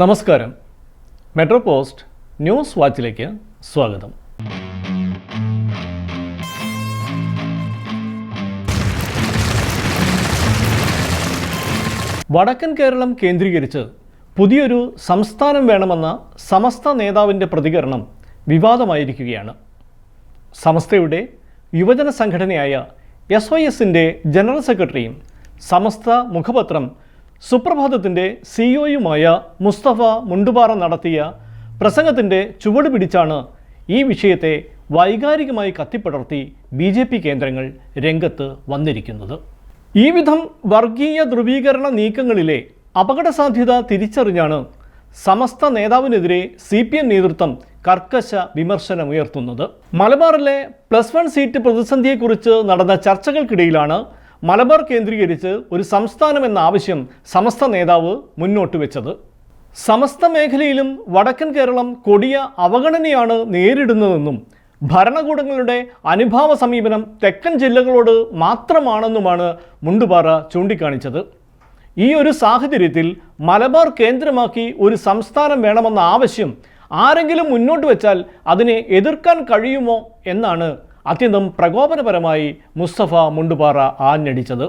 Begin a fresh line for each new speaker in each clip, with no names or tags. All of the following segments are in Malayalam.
നമസ്കാരം. മെട്രോ പോസ്റ്റ് ന്യൂസ് വാച്ചിലേക്ക് സ്വാഗതം. വടക്കൻ കേരളം കേന്ദ്രീകരിച്ച് പുതിയൊരു സംസ്ഥാനം വേണമെന്ന സമസ്ത നേതാവിന്റെ പ്രതികരണം വിവാദമായിരിക്കുകയാണ്. സമസ്തയുടെ യുവജന സംഘടനയായ എസ് വൈ എസിന്റെ ജനറൽ സെക്രട്ടറിയും സമസ്ത മുഖപത്രം സുപ്രഭാതത്തിന്റെ സിഇഒയുമായ മുസ്തഫ മുണ്ടുപാറ നടത്തിയ പ്രസംഗത്തിന്റെ ചുവട് പിടിച്ചാണ് ഈ വിഷയത്തെ വൈകാരികമായി കത്തിപ്പടർത്തി ബി ജെ പി കേന്ദ്രങ്ങൾ രംഗത്ത് വന്നിരിക്കുന്നത്. ഈ വിധം വർഗീയ ധ്രുവീകരണ നീക്കങ്ങളിലെ അപകട സാധ്യത തിരിച്ചറിഞ്ഞാണ് സമസ്ത നേതാവിനെതിരെ സി പി എം നേതൃത്വം കർക്കശ വിമർശനമുയർത്തുന്നത്. മലബാറിലെ പ്ലസ് വൺ സീറ്റ് പ്രതിസന്ധിയെക്കുറിച്ച് നടന്ന ചർച്ചകൾക്കിടയിലാണ് മലബാർ കേന്ദ്രീകരിച്ച് ഒരു സംസ്ഥാനം എന്ന ആവശ്യം സമസ്ത നേതാവ് മുന്നോട്ട് വെച്ചത്. സമസ്ത മേഖലയിലും വടക്കൻ കേരളം കൊടിയ അവഗണനയാണ് നേരിടുന്നതെന്നും ഭരണകൂടങ്ങളുടെ അനുഭാവ സമീപനം തെക്കൻ ജില്ലകളോട് മാത്രമാണെന്നുമാണ് മുണ്ടുപാറ ചൂണ്ടിക്കാണിച്ചത്. ഈ ഒരു സാഹചര്യത്തിൽ മലബാർ കേന്ദ്രമാക്കി ഒരു സംസ്ഥാനം വേണമെന്ന ആവശ്യം ആരെങ്കിലും മുന്നോട്ട് വെച്ചാൽ അതിനെ എതിർക്കാൻ കഴിയുമോ എന്നാണ് അത്യന്തം പ്രകോപനപരമായി മുസ്തഫ മുണ്ടുപാറ ആഞ്ഞടിച്ചത്.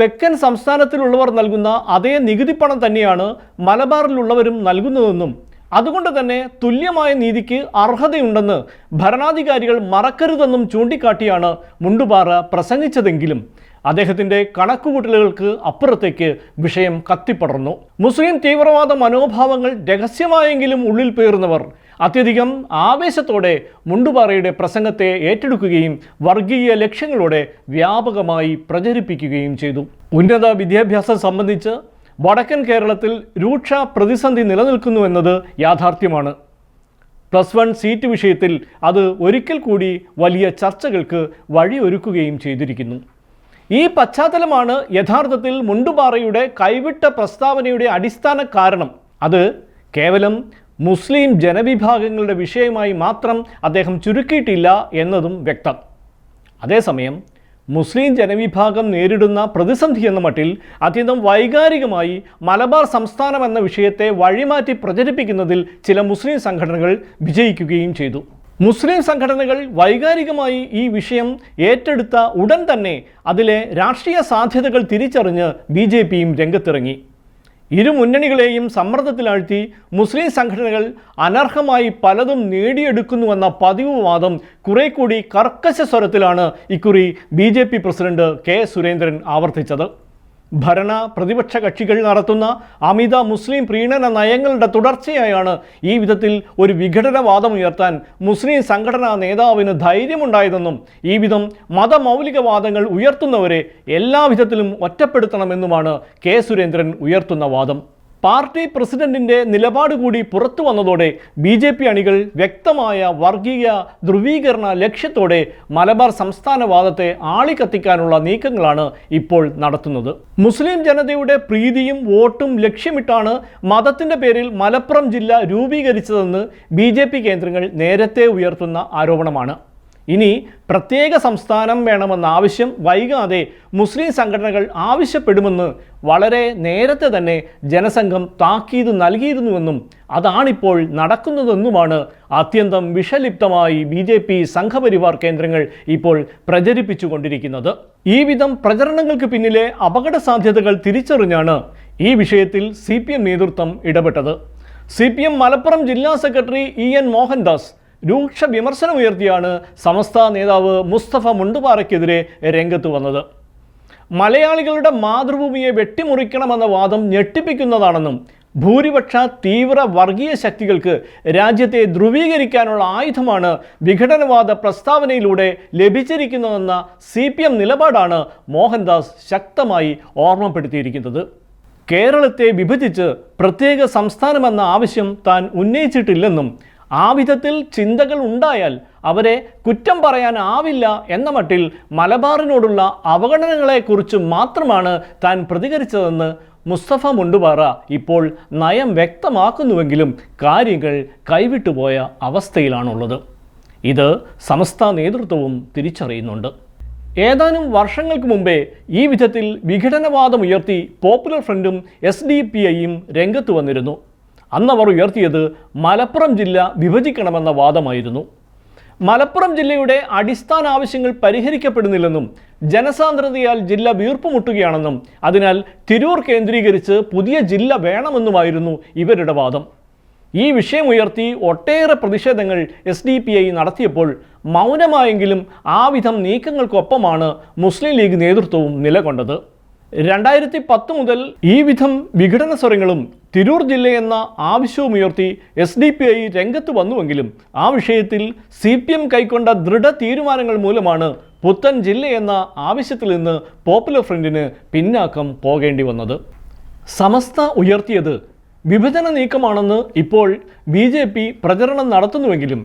തെക്കൻ സംസ്ഥാനത്തിലുള്ളവർ നൽകുന്ന അതേ നികുതിപ്പണം തന്നെയാണ് മലബാറിലുള്ളവരും നൽകുന്നതെന്നും അതുകൊണ്ട് തന്നെ തുല്യമായ നീതിക്ക് അർഹതയുണ്ടെന്ന് ഭരണാധികാരികൾ മറക്കരുതെന്നും ചൂണ്ടിക്കാട്ടിയാണ് മുണ്ടുപാറ പ്രസംഗിച്ചതെങ്കിലും. അദ്ദേഹത്തിന്റെ കണക്കുകൂട്ടലുകൾക്ക് അപ്പുറത്തേക്ക് വിഷയം കത്തിപ്പടർന്നു. മുസ്ലിം തീവ്രവാദ മനോഭാവങ്ങൾ രഹസ്യമായെങ്കിലും ഉള്ളിൽ പേറുന്നവർ അത്യധികം ആവേശത്തോടെ മുണ്ടുപാറയുടെ പ്രസംഗത്തെ ഏറ്റെടുക്കുകയും വർഗീയ ലക്ഷ്യങ്ങളോടെ വ്യാപകമായി പ്രചരിപ്പിക്കുകയും ചെയ്തു. ഉന്നത വിദ്യാഭ്യാസം സംബന്ധിച്ച് വടക്കൻ കേരളത്തിൽ രൂക്ഷ പ്രതിസന്ധി നിലനിൽക്കുന്നു നിലനിൽക്കുന്നുവെന്നത് യാഥാർത്ഥ്യമാണ്. പ്ലസ് വൺ സീറ്റ് വിഷയത്തിൽ അത് ഒരിക്കൽ കൂടി വലിയ ചർച്ചകൾക്ക് വഴിയൊരുക്കുകയും ചെയ്തിരിക്കുന്നു. ഈ പശ്ചാത്തലമാണ് യഥാർത്ഥത്തിൽ മുണ്ടുപാറയുടെ കൈവിട്ട പ്രസ്താവനയുടെ അടിസ്ഥാന കാരണം. അത് കേവലം മുസ്ലിം ജനവിഭാഗങ്ങളുടെ വിഷയമായി മാത്രം അദ്ദേഹം ചുരുക്കിയിട്ടില്ല എന്നതും വ്യക്തം. അതേസമയം മുസ്ലിം ജനവിഭാഗം നേരിടുന്ന പ്രതിസന്ധി എന്ന മട്ടിൽ അത്യന്തം വൈകാരികമായി മലബാർ സംസ്ഥാനം എന്ന വിഷയത്തെ വഴിമാറ്റി പ്രചരിപ്പിക്കുന്നതിൽ ചില മുസ്ലിം സംഘടനകൾ വിജയിക്കുകയും ചെയ്തു. മുസ്ലിം സംഘടനകൾ വൈകാരികമായി ഈ വിഷയം ഏറ്റെടുത്ത ഉടൻ തന്നെ അതിലെ രാഷ്ട്രീയ സാധ്യതകൾ തിരിച്ചറിഞ്ഞ് ബി രംഗത്തിറങ്ങി. ഇരു മുന്നണികളെയും സമ്മർദ്ദത്തിലാഴ്ത്തി മുസ്ലിം സംഘടനകൾ അനർഹമായി പലതും നേടിയെടുക്കുന്നുവെന്ന പതിവ് വാദം കുറെ കൂടി കർക്കശ സ്വരത്തിലാണ് ഇക്കുറി ബി പ്രസിഡന്റ് കെ സുരേന്ദ്രൻ ആവർത്തിച്ചത്. ഭരണ പ്രതിപക്ഷ കക്ഷികൾ നടത്തുന്ന അമിത മുസ്ലിം പ്രീണന നയങ്ങളുടെ തുടർച്ചയായാണ് ഈ വിധത്തിൽ ഒരു വിഘടനവാദം ഉയർത്താൻ മുസ്ലിം സംഘടനാ നേതാവിന് ധൈര്യമുണ്ടായതെന്നും ഈ വിധം മതമൗലികവാദങ്ങൾ ഉയർത്തുന്നവരെ എല്ലാവിധത്തിലും ഒറ്റപ്പെടുത്തണമെന്നുമാണ് കെ സുരേന്ദ്രൻ ഉയർത്തുന്ന വാദം. പാർട്ടി പ്രസിഡന്റിന്റെ നിലപാട് കൂടി പുറത്തു വന്നതോടെ ബി ജെ പി അണികൾ വ്യക്തമായ വർഗീയ ധ്രുവീകരണ ലക്ഷ്യത്തോടെ മലബാർ സംസ്ഥാനവാദത്തെ ആളിക്കത്തിക്കാനുള്ള നീക്കങ്ങളാണ് ഇപ്പോൾ നടത്തുന്നത്. മുസ്ലിം ജനതയുടെ പ്രീതിയും വോട്ടും ലക്ഷ്യമിട്ടാണ് മതത്തിന്റെ പേരിൽ മലപ്പുറം ജില്ല രൂപീകരിച്ചതെന്ന് ബി കേന്ദ്രങ്ങൾ നേരത്തെ ഉയർത്തുന്ന ആരോപണമാണ്. ഇനി പ്രത്യേക സംസ്ഥാനം വേണമെന്ന ആവശ്യം വൈകാതെ മുസ്ലിം സംഘടനകൾ ആവശ്യപ്പെടുമെന്ന് വളരെ നേരത്തെ തന്നെ ജനസംഘം താക്കീത് നൽകിയിരുന്നുവെന്നും അതാണിപ്പോൾ നടക്കുന്നതെന്നുമാണ് അത്യന്തം വിഷലിപ്തമായി ബി ജെ പി സംഘപരിവാർ കേന്ദ്രങ്ങൾ ഇപ്പോൾ പ്രചരിപ്പിച്ചുകൊണ്ടിരിക്കുന്നത്. ഈ വിധം പ്രചരണങ്ങൾക്ക് പിന്നിലെ അപകട സാധ്യതകൾ തിരിച്ചറിഞ്ഞാണ് ഈ വിഷയത്തിൽ സി നേതൃത്വം ഇടപെട്ടത്. സി മലപ്പുറം ജില്ലാ സെക്രട്ടറി ഇ എൻ മോഹൻദാസ് രൂക്ഷ വിമർശനമുയർത്തിയാണ് സമസ്ത നേതാവ് മുസ്തഫ മുണ്ടുപാറയ്ക്കെതിരെ രംഗത്ത് വന്നത്. മലയാളികളുടെ മാതൃഭൂമിയെ വെട്ടിമുറിക്കണമെന്ന വാദം ഞെട്ടിപ്പിക്കുന്നതാണെന്നും ഭൂരിപക്ഷ തീവ്ര വർഗീയ ശക്തികൾക്ക് രാജ്യത്തെ ധ്രുവീകരിക്കാനുള്ള ആയുധമാണ് വിഘടനവാദ പ്രസ്താവനയിലൂടെ ലഭിച്ചിരിക്കുന്നതെന്ന സി പി എം നിലപാടാണ് മോഹൻദാസ് ശക്തമായി ഓർമ്മപ്പെടുത്തിയിരിക്കുന്നത്. കേരളത്തെ വിഭജിച്ച് പ്രത്യേക സംസ്ഥാനമെന്ന ആവശ്യം താൻ ഉന്നയിച്ചിട്ടില്ലെന്നും ആ വിധത്തിൽ ചിന്തകൾ ഉണ്ടായാൽ അവരെ കുറ്റം പറയാനാവില്ല എന്ന മട്ടിൽ മലബാറിനോടുള്ള അവഗണനകളെക്കുറിച്ച് മാത്രമാണ് താൻ പ്രതികരിച്ചതെന്ന് മുസ്തഫ മുണ്ടുപാറ ഇപ്പോൾ നയം വ്യക്തമാക്കുന്നുവെങ്കിലും കാര്യങ്ങൾ കൈവിട്ടുപോയ അവസ്ഥയിലാണുള്ളത്. ഇത് സമസ്ത നേതൃത്വവും തിരിച്ചറിയുന്നുണ്ട്. ഏതാനും വർഷങ്ങൾക്ക് മുമ്പേ ഈ വിധത്തിൽ വിഘടനവാദമുയർത്തി പോപ്പുലർ ഫ്രണ്ടും എസ് ഡി പി ഐയും രംഗത്ത് വന്നിരുന്നു. അന്നവർ ഉയർത്തിയത് മലപ്പുറം ജില്ല വിഭജിക്കണമെന്ന വാദമായിരുന്നു. മലപ്പുറം ജില്ലയുടെ അടിസ്ഥാന ആവശ്യങ്ങൾ പരിഹരിക്കപ്പെടുന്നില്ലെന്നും ജനസാന്ദ്രതയാൽ ജില്ല വീർപ്പുമുട്ടുകയാണെന്നും അതിനാൽ തിരൂർ കേന്ദ്രീകരിച്ച് പുതിയ ജില്ല വേണമെന്നുമായിരുന്നു ഇവരുടെ വാദം. ഈ വിഷയമുയർത്തി ഒട്ടേറെ പ്രതിഷേധങ്ങൾ എസ് ഡി പി ഐ നടത്തിയപ്പോൾ മൗനമായെങ്കിലും ആ വിധം നീക്കങ്ങൾക്കൊപ്പമാണ് മുസ്ലിം ലീഗ് നേതൃത്വവും നിലകൊണ്ടത്. രണ്ടായിരത്തി പത്ത് മുതൽ ഈ വിധം വിഘടന സ്വരങ്ങളും തിരൂർ ജില്ലയെന്ന ആവശ്യവുമുയർത്തി എസ് ഡി പി ഐ രംഗത്ത് വന്നുവെങ്കിലും ആ വിഷയത്തിൽ സി പി എം കൈക്കൊണ്ട ദൃഢ തീരുമാനങ്ങൾ മൂലമാണ് പുത്തൻ ജില്ലയെന്ന ആവശ്യത്തിൽ നിന്ന് പോപ്പുലർ ഫ്രണ്ടിന് പിന്നാക്കം പോകേണ്ടി വന്നത്. സമസ്ത ഉയർത്തിയത് വിഭജന നീക്കമാണെന്ന് ഇപ്പോൾ ബി ജെ പി പ്രചരണം നടത്തുന്നുവെങ്കിലും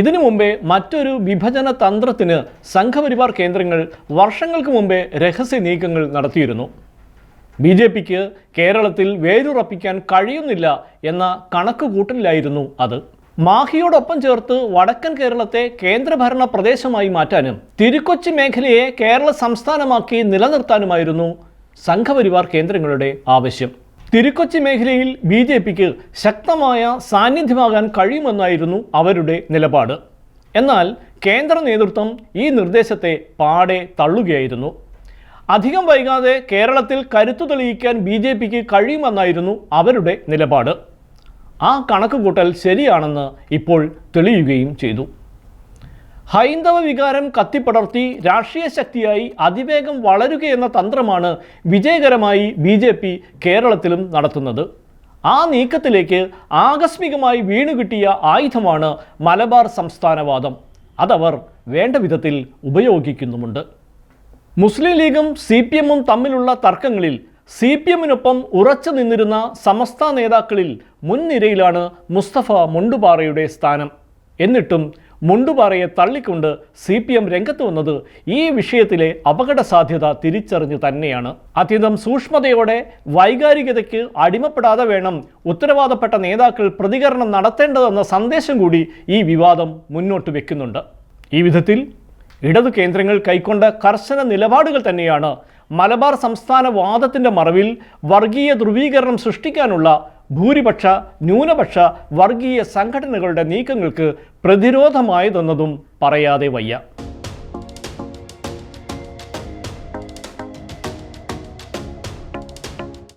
ഇതിനു മുമ്പേ മറ്റൊരു വിഭജന തന്ത്രത്തിന് സംഘപരിവാർ കേന്ദ്രങ്ങൾ വർഷങ്ങൾക്ക് മുമ്പേ രഹസ്യ നീക്കങ്ങൾ നടത്തിയിരുന്നു. ബി ജെ പിക്ക് കേരളത്തിൽ വേരുറപ്പിക്കാൻ കഴിയുന്നില്ല എന്ന കണക്ക് കൂട്ടലിലായിരുന്നു അത്. മാഹിയോടൊപ്പം ചേർത്ത് വടക്കൻ കേരളത്തെ കേന്ദ്രഭരണ പ്രദേശമായി മാറ്റാനും തിരുക്കൊച്ചി മേഖലയെ കേരള സംസ്ഥാനമാക്കി നിലനിർത്താനുമായിരുന്നു സംഘപരിവാർ കേന്ദ്രങ്ങളുടെ ആവശ്യം. തിരുക്കൊച്ചി മേഖലയിൽ ബി ജെ പിക്ക് ശക്തമായ സാന്നിധ്യമാകാൻ കഴിയുമെന്നായിരുന്നു അവരുടെ നിലപാട്. എന്നാൽ കേന്ദ്ര നേതൃത്വം ഈ നിർദ്ദേശത്തെ പാടെ തള്ളുകയായിരുന്നു. അധികം വൈകാതെ കേരളത്തിൽ കരുത്തു തെളിയിക്കാൻ ബി ജെ പിക്ക് കഴിയുമെന്നായിരുന്നു അവരുടെ നിലപാട്. ആ കണക്കുകൂട്ടൽ ശരിയാണെന്ന് ഇപ്പോൾ തെളിയുകയും ചെയ്തു. ഹൈന്ദവ വികാരം കത്തിപ്പടർത്തി രാഷ്ട്രീയ ശക്തിയായി അതിവേഗം വളരുകയെന്ന തന്ത്രമാണ് വിജയകരമായി ബി ജെ പി കേരളത്തിലും നടത്തുന്നത്. ആ നീക്കത്തിലേക്ക് ആകസ്മികമായി വീണുകിട്ടിയ ആയുധമാണ് മലബാർ സംസ്ഥാനവാദം. അതവർ വേണ്ട വിധത്തിൽ ഉപയോഗിക്കുന്നുമുണ്ട്. മുസ്ലിം ലീഗും സി പി എമ്മും തമ്മിലുള്ള തർക്കങ്ങളിൽ സി പി എമ്മിനൊപ്പം ഉറച്ചു നിന്നിരുന്ന സമസ്ത നേതാക്കളിൽ മുൻനിരയിലാണ് മുസ്തഫ മുണ്ടുപാറയുടെ സ്ഥാനം. എന്നിട്ടും മുണ്ടുപാറയെ തള്ളിക്കൊണ്ട് സി പി എം രംഗത്ത് വന്നത് ഈ വിഷയത്തിലെ അപകട സാധ്യത തിരിച്ചറിഞ്ഞു തന്നെയാണ്. അത്യന്തം സൂക്ഷ്മതയോടെ വൈകാരികതയ്ക്ക് അടിമപ്പെടാതെ വേണം ഉത്തരവാദപ്പെട്ട നേതാക്കൾ പ്രതികരണം നടത്തേണ്ടതെന്ന സന്ദേശം കൂടി ഈ വിവാദം മുന്നോട്ട് വെക്കുന്നുണ്ട്. ഈ വിധത്തിൽ ഇടതു കേന്ദ്രങ്ങൾ കൈക്കൊണ്ട കർശന നിലപാടുകൾ തന്നെയാണ് മലബാർ സംസ്ഥാന വാദത്തിന്റെ മറവിൽ വർഗീയ ധ്രുവീകരണം സൃഷ്ടിക്കാനുള്ള ഭൂരിപക്ഷ ന്യൂനപക്ഷ വർഗീയ സംഘടനകളുടെ നീക്കങ്ങൾക്ക് പ്രതിരോധമായതെന്നതും പറയാതെ വയ്യ.